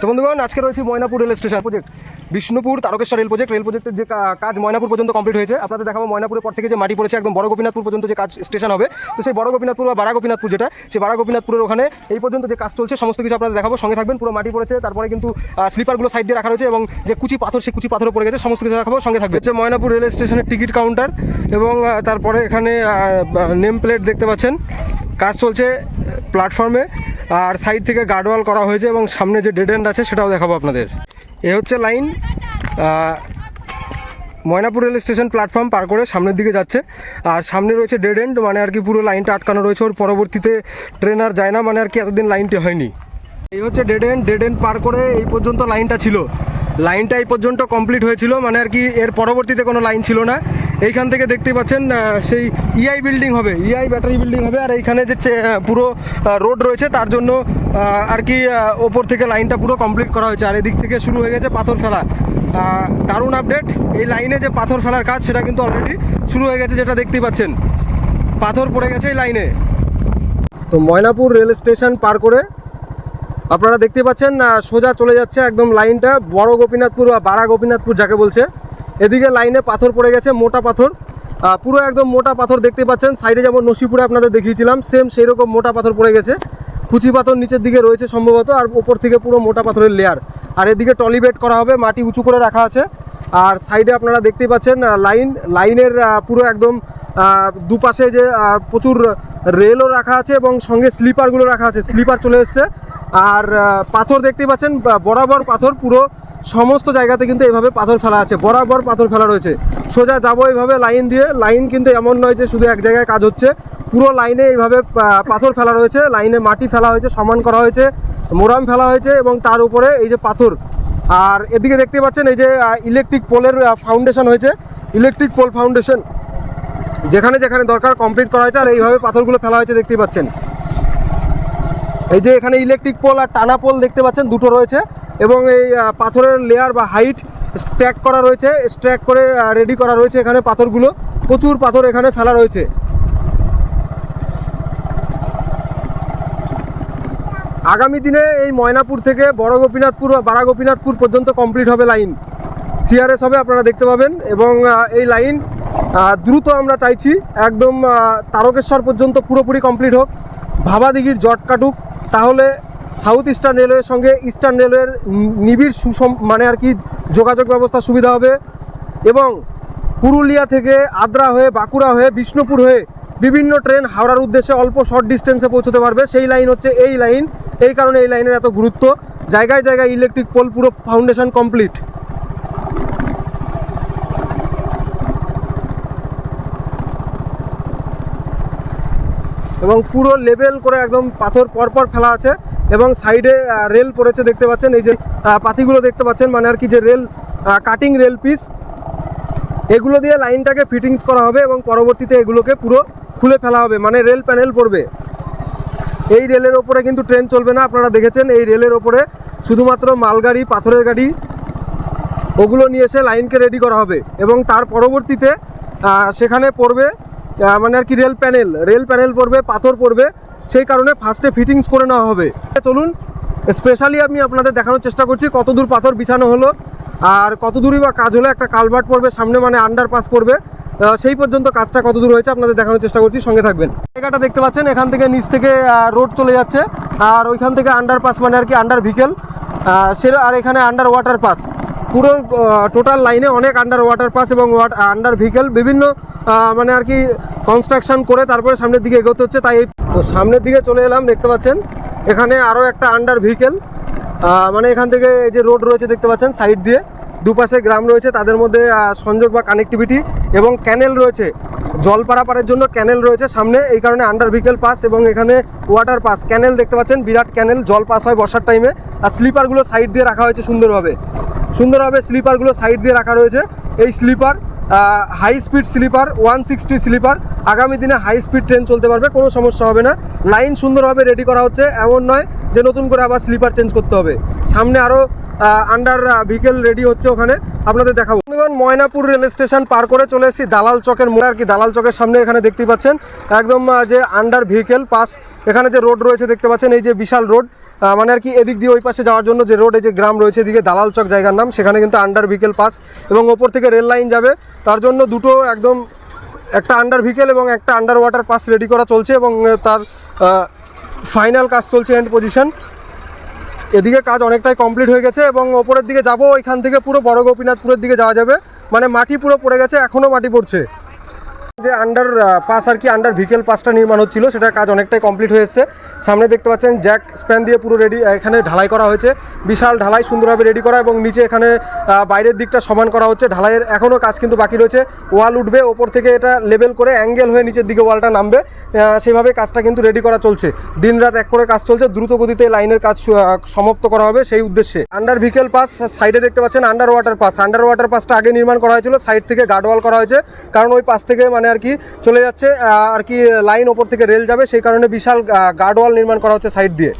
তো বন্ধুগণ আজকে রয়েছে Maynapur rail station project Bishnupur Tarakeswar rail project rail প্রজেক্টের যে কাজ ময়নাপুর পর্যন্ত কমপ্লিট হয়েছে। আপনাদের দেখাবো ময়নাপুরের পর থেকে যে মাটি পড়েছে একদম বড় গোপীনাথপুর পর্যন্ত যে কাজ স্টেশন হবে। তো সেই বড় গোপীনাথপুর বা বাড়া গোপীনাথপুর যেটা, সেই বাড়া গোপীনাথপুরের ওখানে এই পর্যন্ত যে কাজ চলছে, সমস্ত কিছু আপনাদের দেখাবো। সঙ্গে থাকবেন, পুরো মাটি পড়েছে। তারপরে কিন্তু স্লিপারগুলো সাইড দিয়ে রাখা রয়েছে এবং যে কুচি পাথর, সেই কুচি পাথরও পড়ে গেছে। সমস্ত কিছু দেখাবো। সঙ্গে থাকবে হচ্ছে ময়নাপুর রেল স্টেশনের টিকিট কাউন্টার এবং তারপরে এখানে নেম প্লেট দেখতে পাচ্ছেন। কাজ চলছে প্ল্যাটফর্মে আর সাইড থেকে গার্ডওয়াল করা হয়েছে এবং সামনে যে ডেড এন্ড আছে, সেটাও দেখাবো আপনাদের। এ হচ্ছে line Maynapur rail station platform পার করে সামনের দিকে যাচ্ছে। আর সামনে রয়েছে ডেড এন্ড মানে আর কি পুরো লাইনটা আটকানো রয়েছে, ওর পরবর্তীতে ট্রেন আর যায় না মানে আর কি এতদিন লাইনটি হয়নি। এই হচ্ছে ডেড এন্ড ডেড এন্ড পার করে এই পর্যন্ত লাইনটা ছিল। লাইনটা এই পর্যন্ত কমপ্লিট হয়েছিল মানে আর কি এর পরবর্তীতে কোনো লাইন ছিল না। এইখান থেকে দেখতে পাচ্ছেন সেই ইআই বিল্ডিং হবে ইআই ব্যাটারি বিল্ডিং হবে, আর এইখানে যে পুরো রোড রয়েছে, তার জন্য আর কি ওপর থেকে লাইনটা পুরো কমপ্লিট করা হয়েছে, আর এদিক থেকে শুরু হয়ে গেছে পাথর ফেলা। দারুণ আপডেট এই লাইনে যে পাথর ফেলার কাজ, সেটা কিন্তু অলরেডি শুরু হয়ে গেছে, যেটা দেখতে পাচ্ছেন। পাথর পড়ে গেছে এই লাইনে তো ময়নাপুর রেল স্টেশন পার করে আপনারা দেখতে পাচ্ছেন সোজা চলে যাচ্ছে একদম লাইনটা বড় গোপীনাথপুর বা বাড়া গোপীনাথপুর যাকে বলছে। এদিকে লাইনে পাথর পড়ে গেছে, মোটা পাথর। পুরো একদম মোটা পাথর দেখতে পাচ্ছেন। সাইডে যেমন নসিপুরে আপনাদের দেখিয়েছিলাম সেম সেই রকম মোটা পাথর পড়ে গেছে। কুচি পাথর নিচের দিকে রয়েছে সম্ভবত, আর উপর থেকে পুরো মোটা পাথরের লেয়ার আর এদিকে টলিবেট করা হবে, মাটি উঁচু করে রাখা আছে। আর সাইডে আপনারা দেখতেই পাচ্ছেন লাইন, লাইনের পুরো একদম দুপাশে যে প্রচুর রেলও রাখা আছে এবং সঙ্গে স্লিপারগুলো রাখা আছে, স্লিপার চলে এসছে। আর পাথর দেখতেই পাচ্ছেন বরাবর পাথর পুরো সমস্ত জায়গাতে কিন্তু এইভাবে পাথর ফেলা আছে, বরাবর পাথর ফেলা রয়েছে। সোজা যাব এইভাবে লাইন দিয়ে, লাইন কিন্তু এমন নয় যে শুধু এক জায়গায় কাজ হচ্ছে, পুরো লাইনে এইভাবে পাথর ফেলা রয়েছে, লাইনে মাটি ফেলা হয়েছে, সমান করা হয়েছে, মোরাম ফেলা হয়েছে এবং তার উপরে এই যে পাথর আর এদিকে দেখতে পাচ্ছেন এই যে ইলেকট্রিক পোলের ফাউন্ডেশন হয়েছে। ইলেকট্রিক পোল ফাউন্ডেশন যেখানে যেখানে দরকার কমপ্লিট করা হয়েছে, আর এইভাবে পাথরগুলো ফেলা হয়েছে দেখতে পাচ্ছেন। এই যে এখানে ইলেকট্রিক পোল আর টানা পোল দেখতে পাচ্ছেন, দুটো রয়েছে। এবং এই পাথরের লেয়ার বা হাইট স্ট্র্যাক করা রয়েছে স্ট্র্যাক করে রেডি করা রয়েছে এখানে পাথরগুলো। প্রচুর পাথর এখানে ফেলা রয়েছে। আগামী দিনে এই ময়নাপুর থেকে বড় গোপীনাথপুর বাড়া গোপীনাথপুর পর্যন্ত কমপ্লিট হবে লাইন। সিআরএস হবে, আপনারা দেখতে পাবেন। এবং এই লাইন দ্রুত আমরা চাইছি, একদম তারকেশ্বর পর্যন্ত পুরোপুরি কমপ্লিট হোক, ভাবাদিঘির জট কাটুক, তাহলে সাউথ ইস্টার্ন রেলওয়ের সঙ্গে ইস্টার্ন রেলওয়ের নিবিড় সুসম মানে আর কি, যোগাযোগ ব্যবস্থা সুবিধা হবে। এবং পুরুলিয়া থেকে আদ্রা হয়ে, বাঁকুড়া হয়ে, বিষ্ণুপুর হয়ে বিভিন্ন ট্রেন হাওড়ার উদ্দেশ্যে অল্প শর্ট ডিস্টেন্সে পৌঁছতে পারবে। সেই লাইন হচ্ছে এই লাইন। এই কারণে এই লাইনের এত গুরুত্ব। জায়গায় জায়গায় ইলেকট্রিক পোল পুরো ফাউন্ডেশন কমপ্লিট। এবং পুরো লেভেল করে একদম পাথর পরপর ফেলা আছে এবং সাইডে রেল পড়েছে দেখতে পাচ্ছেন। এই যে পাতিগুলো দেখতে পাচ্ছেন মানে আর কি যে রেল কাটিং রেল পিস এগুলো দিয়ে লাইনটাকে ফিটিংস করা হবে এবং পরবর্তীতে এগুলোকে পুরো খুলে ফেলা হবে মানে রেল প্যানেল পড়বে। এই রেলের ওপরে কিন্তু ট্রেন চলবে না, আপনারা দেখেছেন এই রেলের ওপরে শুধুমাত্র মালগাড়ি, পাথরের গাড়ি, ওগুলো নিয়ে এসে লাইনকে রেডি করা হবে এবং তার পরবর্তীতে সেখানে পড়বে মানে আর কি রেল প্যানেল রেল প্যানেল পড়বে, পাথর পড়বে, সেই কারণে ফার্স্টে ফিটিংস করে নেওয়া হবে। চলুন স্পেশালি আমি আপনাদের দেখানোর চেষ্টা করছি কত দূর পাথর বিছানো হলো, আর কত দূরই বা কাজ হলো, একটা কালভার্ট পড়বে, সামনে মানে আন্ডার পাস পড়বে সেই পর্যন্ত কাজটা কত দূর হয়েছে আপনাদের দেখানোর চেষ্টা করছি, সঙ্গে থাকবেন। জায়গাটা দেখতে পাচ্ছেন, এখান থেকে নিচ থেকে রোড চলে যাচ্ছে। আর ওইখান থেকে আন্ডার পাস মানে আর কি আন্ডার ভিকেল সেটা আর এখানে আন্ডার ওয়াটার পাস পুরো টোটাল লাইনে অনেক আন্ডার ওয়াটার পাস এবং আন্ডার ভেহিকেল বিভিন্ন মানে আর কি কনস্ট্রাকশন করে তারপরে সামনের দিকে এগোতে হচ্ছে, তাই তো সামনের দিকে চলে এলাম, দেখতে পাচ্ছেন, এখানে আরও একটা আন্ডার ভেহিকেল মানে এখান থেকে এই যে রোড রয়েছে, দেখতে পাচ্ছেন সাইড দিয়ে। দুপাশে গ্রাম রয়েছে, তাদের মধ্যে সংযোগ বা কানেক্টিভিটি এবং ক্যানেল রয়েছে। জল পারাপারের জন্য ক্যানেল রয়েছে সামনে, এই কারণে আন্ডার ভেহিকেল পাস এবং এখানে ওয়াটার পাস ক্যানেল দেখতে পাচ্ছেন, বিরাট ক্যানেল জল পাস হয় বর্ষার টাইমে আর স্লিপারগুলো সাইড দিয়ে রাখা হয়েছে সুন্দরভাবে। সুন্দরভাবে স্লিপারগুলো সাইড দিয়ে রাখা রয়েছে। এই sleeper high speed sleeper one sixty sleeper আগামী দিনে হাই স্পিড ট্রেন চলতে পারবে, কোনো সমস্যা হবে না। লাইন সুন্দরভাবে রেডি করা হচ্ছে, এমন নয় যে নতুন করে আবার স্লিপার চেঞ্জ করতে হবে। সামনে আরও আন্ডার ভেহিকেল রেডি হচ্ছে ওখানে। আপনাদের দেখাবো। ময়নাপুর রেল স্টেশন পার করে চলে এসেছি দালাল চকের মোড়ে। আর কি, দালাল চকের সামনে এখানে দেখতে পাচ্ছেন, একদম যে আন্ডার ভেহিকেল পাস এখানে যে রোড রয়েছে দেখতে পাচ্ছেন, এই যে বিশাল রোড মানে আর কি এদিক দিয়ে ওই পাশে যাওয়ার জন্য যে রোড এই যে গ্রাম রয়েছে, এদিকে দালাল চক জায়গার নাম, সেখানে কিন্তু আন্ডার ভেহিকেল পাস এবং ওপর থেকে রেল লাইন যাবে। তার জন্য দুটো একদম একটা আন্ডার ভিকেল এবং একটা আন্ডার ওয়াটার পাস রেডি করা চলছে এবং তার ফাইনাল কাজ চলছে এন্ড পজিশন এদিকে কাজ অনেকটাই কমপ্লিট হয়ে গেছে এবং ওপরের দিকে যাব। এখান থেকে পুরো বড় গোপীনাথপুরের দিকে যাওয়া যাবে। মানে মাটি পুরো পড়ে গেছে এখনও মাটি পড়ছে। যে আন্ডার পাস আর কি আন্ডার ভিকেল পাসটা নির্মাণ হচ্ছিল সেটার কাজ অনেকটাই কমপ্লিট হয়েছে সামনে দেখতে পাচ্ছেন জ্যাক স্প্যান দিয়ে পুরো রেডি এখানে ঢালাই করা হয়েছে। বিশাল ঢালাই সুন্দরভাবে রেডি করা এবং নিচে এখানে বাইরের দিকটা সমান করা হচ্ছে। ঢালাইয়ের এখনও কাজ কিন্তু বাকি রয়েছে। ওয়াল উঠবে ওপর থেকে এটা লেভেল করে অ্যাঙ্গেল হয়ে নিচের দিকে ওয়ালটা নামবে। আহ, সেইভাবে কাজটা কিন্তু রেডি করা চলছে। দিন রাত এক করে কাজ চলছে দ্রুত গতিতে লাইনের কাজ সমাপ্ত করা হবে সেই উদ্দেশ্যে। আন্ডার ভিকেল পাস সাইডে দেখতে পাচ্ছেন under water pass under water পাসটা আগে নির্মাণ করা হয়েছিল সাইড থেকে গার্ডওয়াল করা হয়েছে। কারণ ওই পাশ থেকে মানে আর কি চলে যাচ্ছে আর কি লাইন ওপর থেকে রেল যাবে, সেই কারণে বিশাল গার্ডওয়াল নির্মাণ করা হচ্ছে সাইড দিয়ে।